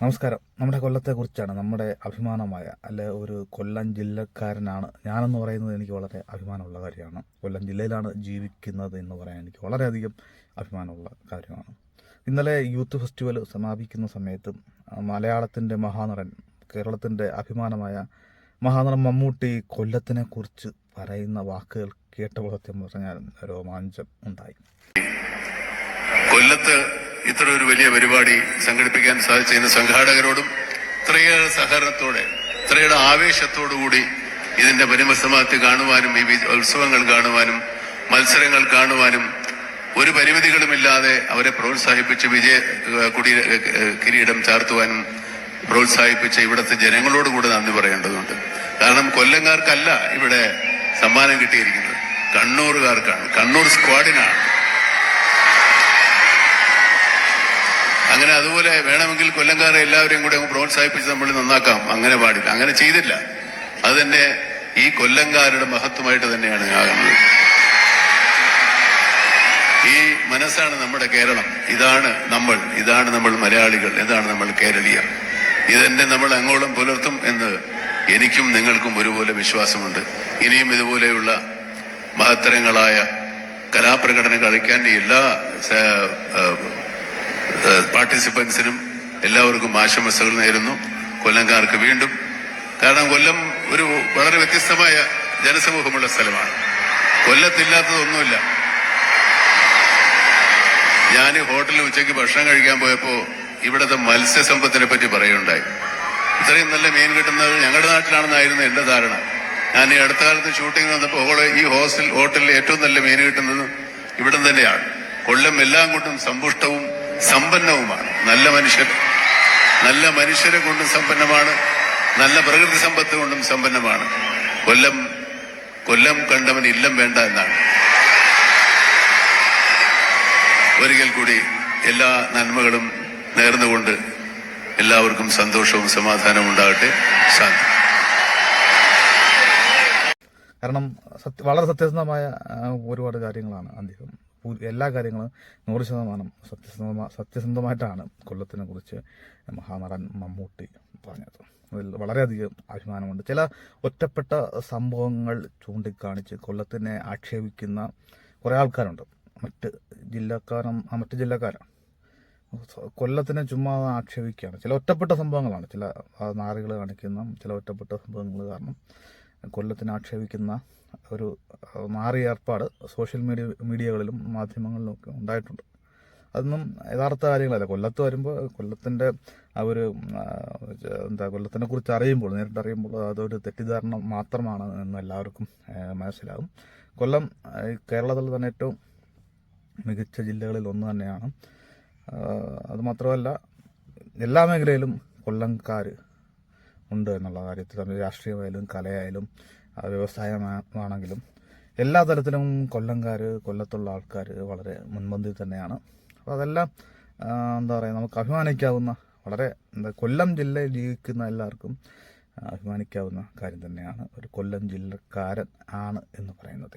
നമസ്കാരം. നമ്മുടെ കൊല്ലത്തെക്കുറിച്ചാണ് നമ്മുടെ അഭിമാനമായ അല്ലെ ഒരു കൊല്ലം ജില്ലക്കാരനാണ് ഞാനെന്ന് പറയുന്നത് എനിക്ക് വളരെ അഭിമാനമുള്ള കാര്യമാണ്. കൊല്ലം ജില്ലയിലാണ് ജീവിക്കുന്നത് എന്ന് പറയാൻ എനിക്ക് വളരെയധികം അഭിമാനമുള്ള കാര്യമാണ്. ഇന്നലെ യൂത്ത് ഫെസ്റ്റിവൽ സമാപിക്കുന്ന സമയത്ത് മലയാളത്തിന്റെ മഹാനടൻ കേരളത്തിന്റെ അഭിമാനമായ മഹാനടൻ മമ്മൂട്ടി കൊല്ലത്തിനെ കുറിച്ച് പറയുന്ന വാക്കുകൾ കേട്ടപ്പോൾ സത്യം പറഞ്ഞാൽ രോമാഞ്ചം ഉണ്ടായി. കൊല്ലത്ത് ഇത്ര ഒരു വലിയ പരിപാടി സംഘടിപ്പിക്കാൻ സാധിച്ചതിന് സംഘാടകരോടും ഇത്രയേറെ സഹകരണത്തോടെ ഇത്രയേറെ ആവേശത്തോടുകൂടി ഇതിന്റെ പരിമസമാപ്തി കാണുവാനും ഈ ഉത്സവങ്ങൾ കാണുവാനും മത്സരങ്ങൾ കാണുവാനും ഒരു പരിമിതികളുമില്ലാതെ അവരെ പ്രോത്സാഹിപ്പിച്ച് വിജയ കുടി കിരീടം ചാർത്തുവാനും പ്രോത്സാഹിപ്പിച്ച ഇവിടുത്തെ ജനങ്ങളോട് കൂടെ നന്ദി പറയേണ്ടതുണ്ട്. കാരണം കൊല്ലങ്കാർക്കല്ല ഇവിടെ സമ്മാനം കിട്ടിയിരിക്കുന്നത്. കണ്ണൂറുകാർക്കാണ് കണ്ണൂർ സ്ക്വാഡിനാണ്. അങ്ങനെ അതുപോലെ വേണമെങ്കിൽ കൊല്ലംകാരെ എല്ലാവരെയും കൂടെ അങ്ങ് പ്രോത്സാഹിപ്പിച്ച് നമ്മൾ നന്നാക്കാം. അങ്ങനെ പാടില്ല. അങ്ങനെ ചെയ്തില്ല. അത് തന്നെ ഈ കൊല്ലംകാരുടെ മഹത്വമായിട്ട് തന്നെയാണ് ആകുന്നത്. ഈ മനസ്സാണ് നമ്മുടെ കേരളം. ഇതാണ് നമ്മൾ. ഇതാണ് നമ്മൾ മലയാളികൾ. ഇതാണ് നമ്മൾ കേരളീയർ. ഇതെന്നെ നമ്മൾ അങ്ങോളം പുലർത്തും എന്ന് എനിക്കും നിങ്ങൾക്കും ഒരുപോലെ വിശ്വാസമുണ്ട്. ഇനിയും ഇതുപോലെയുള്ള മഹത്തരങ്ങളായ കലാപ്രകടനം കളിക്കാൻ എല്ലാ പാർട്ടിസിപ്പൻസിനും എല്ലാവർക്കും ആശംസകൾ നേരുന്നു. കൊല്ലംകാർക്ക് വീണ്ടും. കാരണം കൊല്ലം ഒരു വളരെ വ്യത്യസ്തമായ ജനസമൂഹമുള്ള സ്ഥലമാണ്. കൊല്ലത്തില്ലാത്തതൊന്നുമില്ല. ഞാൻ ഹോട്ടലിൽ ഉച്ചയ്ക്ക് ഭക്ഷണം കഴിക്കാൻ പോയപ്പോ ഇവിടുത്തെ മത്സ്യസമ്പത്തിനെ പറ്റി പറയുണ്ടായി ഇത്രയും നല്ല മീൻ കിട്ടുന്നത് ഞങ്ങളുടെ നാട്ടിലാണെന്നായിരുന്നു എന്റെ ധാരണ. ഞാൻ ഈ അടുത്ത കാലത്ത് ഷൂട്ടിംഗ് വന്നപ്പോൾ ഈ ഹോസ്റ്റൽ ഹോട്ടലിൽ ഏറ്റവും നല്ല മീൻ കിട്ടുന്നത് ഇവിടം തന്നെയാണ്. കൊല്ലം എല്ലാം കൊണ്ടും സമ്പുഷ്ടവും സമ്പന്നവുമാണ്. നല്ല മനുഷ്യർ നല്ല മനുഷ്യരെ കൊണ്ടും സമ്പന്നമാണ്. നല്ല പ്രകൃതി സമ്പത്ത് കൊണ്ടും സമ്പന്നമാണ്. കൊല്ലം കൊല്ലം കണ്ടവൻ ഇല്ലം വേണ്ട എന്നാണ്. ഒരിക്കൽ കൂടി എല്ലാ നന്മകളും നേർന്നുകൊണ്ട് എല്ലാവർക്കും സന്തോഷവും സമാധാനവും ഉണ്ടാകട്ടെ. ശാന്തി. കാരണം വളരെ സത്യസന്ധമായ ഒരുപാട് കാര്യങ്ങളാണ് അദ്ദേഹം എല്ലാ കാര്യങ്ങളും നൂറ് ശതമാനം സത്യസന്ധ സത്യസന്ധമായിട്ടാണ് കൊല്ലത്തിനെ കുറിച്ച് മഹാനടൻ മമ്മൂട്ടി പറഞ്ഞത്. അതിൽ വളരെയധികം അഭിമാനമുണ്ട്. ചില ഒറ്റപ്പെട്ട സംഭവങ്ങൾ ചൂണ്ടിക്കാണിച്ച് കൊല്ലത്തിനെ ആക്ഷേപിക്കുന്ന കുറേ ആൾക്കാരുണ്ട്. മറ്റ് ജില്ലക്കാരും മറ്റ് ജില്ലക്കാരാണ് കൊല്ലത്തിനെ ചുമ്മാ ആക്ഷേപിക്കുകയാണ്. ചില ഒറ്റപ്പെട്ട സംഭവങ്ങളാണ്. ചില നാറികൾ കാണിക്കുന്ന ചില ഒറ്റപ്പെട്ട സംഭവങ്ങൾ കാരണം കൊല്ലത്തിനെ ആക്ഷേപിക്കുന്ന ഒരു മാറിയ ഏർപ്പാട് സോഷ്യൽ മീഡിയ മീഡിയകളിലും മാധ്യമങ്ങളിലും ഒക്കെ ഉണ്ടായിട്ടുണ്ട്. അതൊന്നും യഥാർത്ഥ കാര്യങ്ങളല്ല. കൊല്ലത്ത് വരുമ്പോൾ കൊല്ലത്തിന്റെ ആ ഒരു എന്താ കൊല്ലത്തിനെ കുറിച്ച് അറിയുമ്പോൾ നേരിട്ട് അറിയുമ്പോൾ അതൊരു തെറ്റിദ്ധാരണ മാത്രമാണ് എന്ന് എല്ലാവർക്കും മനസ്സിലാകും. കൊല്ലം കേരളത്തിൽ തന്നെ ഏറ്റവും മികച്ച ജില്ലകളിൽ ഒന്ന് തന്നെയാണ്. അതുമാത്രമല്ല എല്ലാ മേഖലയിലും കൊല്ലംകാർ ഉണ്ട് എന്നുള്ള കാര്യത്തിൽ അത് രാഷ്ട്രീയമായാലും കലയായാലും വ്യവസായമാണെങ്കിലും എല്ലാ തലത്തിലും കൊല്ലംകാർ കൊല്ലത്തുള്ള ആൾക്കാർ വളരെ മുൻപന്തിൽ തന്നെയാണ്. അപ്പോൾ അതെല്ലാം എന്താ പറയുക നമുക്ക് അഭിമാനിക്കാവുന്ന വളരെ എന്താ കൊല്ലം ജില്ലയിൽ ജീവിക്കുന്ന എല്ലാവർക്കും അഭിമാനിക്കാവുന്ന കാര്യം തന്നെയാണ്. ഒരു കൊല്ലം ജില്ലക്കാരൻ ആണ് എന്ന് പറയുന്നത്.